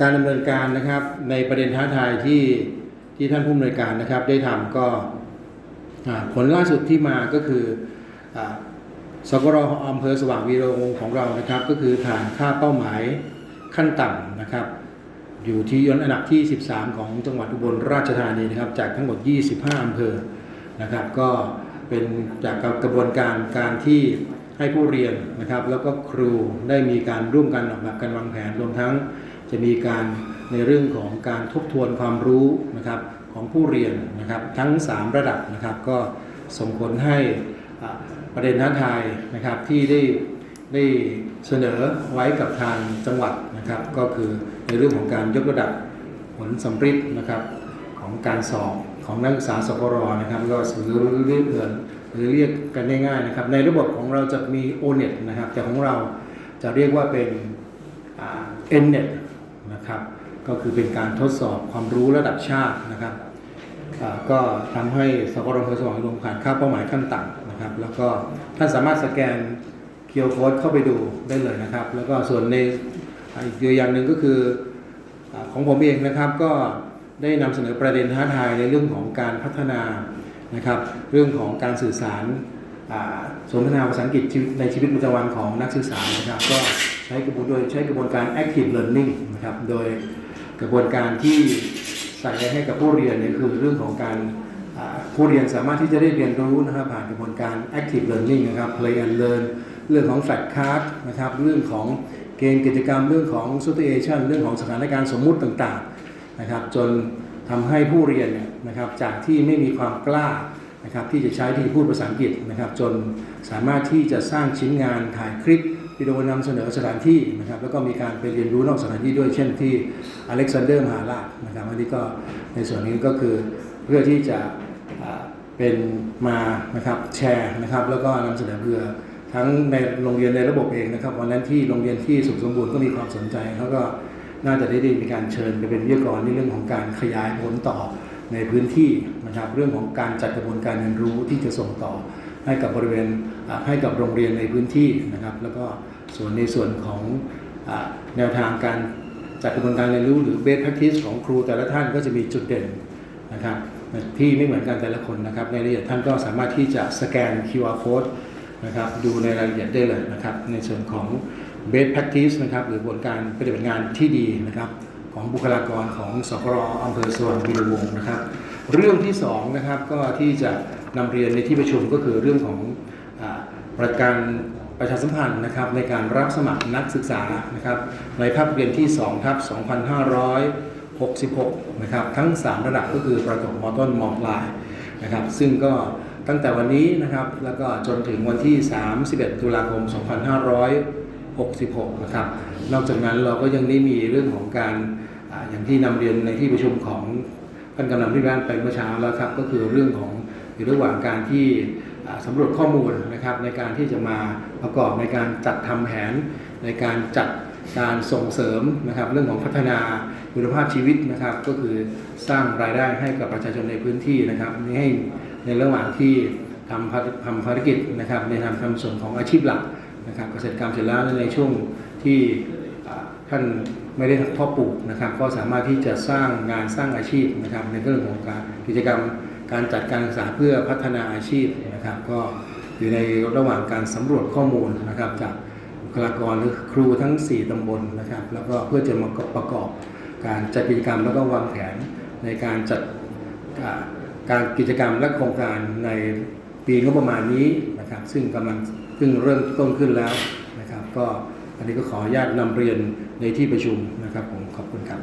การดำเนินการนะครับในประเด็นท้าทายที่ที่ท่านผู้อำนวยการนะครับได้ทำก็ผลล่าสุดที่มาก็คืออสกรอำเภอสว่างวีโรงของเรานะครับ ก็คือฐานค่าเป้าหมายขั้นต่ำนะครับ อยู่ที่ยนอันดับที่ 13 ของจังหวัดอุบลราชธานีนะครับ จากทั้งหมด 25อำเภอนะครับ ก็เป็นจากกระบวนการการที่ให้ผู้เรียนนะครับ แล้วก็ครูได้มีการร่วมกันออกแบบการวางแผนรวมทั้ง จะมีการในเรื่องของการทบทวนความรู้นะครับของผู้เรียนนะครับทั้ง 3 ระดับนะครับก็ส่งผลให้ประเด็นท้าทายนะครับที่ได้ได้เสนอไว้กับทางจังหวัดนะครับ ก็คือในเรื่องของการยกระดับผลสำฤทธิ์นะครับของการสอบของนักศึกษาสกรนะครับก็หรือเรียกเอนหรือเรียกกันง่ายๆนะครับในระบบของเราจะมี o n e t นะครับแต่ของเราจะเรียกว่าเป็น n n e t นะครับ ก็คือเป็นการทดสอบความรู้ระดับชาตินะครับก็ทำให้สกรอำเภอสว่างอารมผ่านค่าเป้าหมายขั้นต่ำนะครับ แล้วก็ท่านสามารถสแกนเคียร์โค้ดเข้าไปดูได้เลยนะครับ แล้วก็ส่วนในอีกตัวอย่างหนึ่งก็คืออของผมเองนะครับก็ได้นำเสนอประเด็นท้าทายในเรื่องของการพัฒนานะครับ เรื่องของการสื่อสาร สนทนาภาษาอังกฤษในชีวิตประจำวันของนักศึกษานะครับก็ใช้กระบวนโดยใช้กระบวนการ active learning นะครับโดยกระบวนการที่ใส่ให้กับผู้เรียนเนี่ยคือเรื่องของการผู้เรียนสามารถที่จะได้เรียนรู้นะครับผ่านกระบวนการ active learning นะครับ play and learn เรื่องของ fact card นะครับเรื่องของเกมกิจกรรมเรื่องของ situation เรื่องของสถานการณ์สมมุติต่างๆนะครับจนทำให้ผู้เรียนเนี่ยนะครับจากที่ไม่มีความกล้า นะครับที่จะใช้ที่พูดภาษาอังกฤษนะครับจนสามารถที่จะสร้างชิ้นงานถ่ายคลิปวิดีโอนำเสนอสถานที่นะครับแล้วก็มีการไปเรียนรู้นอกสถานที่ด้วยเช่นที่อเล็กซานเดอร์มหาราชนะครับอันนี้ก็ในส่วนนี้ก็คือเพื่อที่จะเป็นมานะครับแชร์นะครับแล้วก็นำเสนอเพื่อทั้งในโรงเรียนในระบบเองนะครับวันนั้นที่โรงเรียนที่สุขสมบูรณ์ก็มีความสนใจแล้วก็น่าจะได้มีการเชิญไปเป็นวิทยากรในเรื่องของการขยายผลต่อ ในพื้นที่นะครับเรื่องของการจัดกระบวนการเรียนรู้ที่จะส่งต่อให้กับบริเวณให้กับโรงเรียนในพื้นที่นะครับ แล้วก็ส่วนในส่วนของแนวทางการจัดกระบวนการเรียนรู้หรือ best practice ของครูแต่ละท่านก็จะมีจุดเด่นนะครับที่ไม่เหมือนกันแต่ละคนนะครับ ในรายละเอียดท่านก็สามารถที่จะสแกน QR code นะครับดูในรายละเอียดได้เลยนะครับ ในส่วนของ best practice นะครับหรือกระบวนการปฏิบัติงานที่ดีนะครับ ของบุคลากรของสกรอำเภอสว่างวีระวงศ์นะครับ เรื่องที่สองนะครับก็ที่จะนำเรียนในที่ประชุมก็คือเรื่องของอประการประชาสัมพันธ์นะครับในการรับสมัครนักศึกษานะครับในภาคเรียนที่2ทับ2566นะครับทั้ง 3 ระดับก็คือประถมมต้นมปลายนะครับซึ่งก็ตั้งแต่วันนี้นะครับแล้วก็จนถึงวันที่ 31 ตุลาคม 2566 นะครับ นอกจากนั้นเราก็ยังได้มีเรื่องของการออย่างที่นำเรียนในที่ประชุมของท่านกำนันที่บ้านไปเมื่อเช้าแล้วครับ ก็คือเรื่องของอยู่ระหว่างการที่อ่าสำรวจข้อมูลนะครับในการที่จะมาประกอบในการจัดทำแผน ในการจัดการส่งเสริมนะครับเรื่องของพัฒนาคุณภาพชีวิตนะครับ ก็คือสร้างรายได้ให้กับประชาชนในพื้นที่นะครับนี่ให้ในระหว่างที่ทำภารทำภารกิจนะครับในทำทำส่วนของอาชีพหลัก นะครับเกษตรกรรมเสร็จแล้วในช่วงที่ท่านไม่ได้พาะปลูกนะครับ ก็สามารถที่จะสร้างงานสร้างอาชีพนะครับ ในเรื่องของการกิจกรรมการจัดการศึกษาเพื่อพัฒนาอาชีพนะครับ ก็อยู่ในระหว่างการสำรวจข้อมูลนะครับจากบุคลากรหรือครูทั้ง 4ตำบลนะครับ แล้วก็เพื่อจะมาประกอบการจัดกิจกรรมแล้วก็วางแผนในการจัดการกิจกรรมและโครงการในปีงบประมาณนี้นะครับ ซึ่งกำลัง เพิ่งเริ่มต้นขึ้นแล้วนะครับ ก็อันนี้ก็ขออนุญาตนำเรียนในที่ประชุมนะครับผมขอบคุณครับ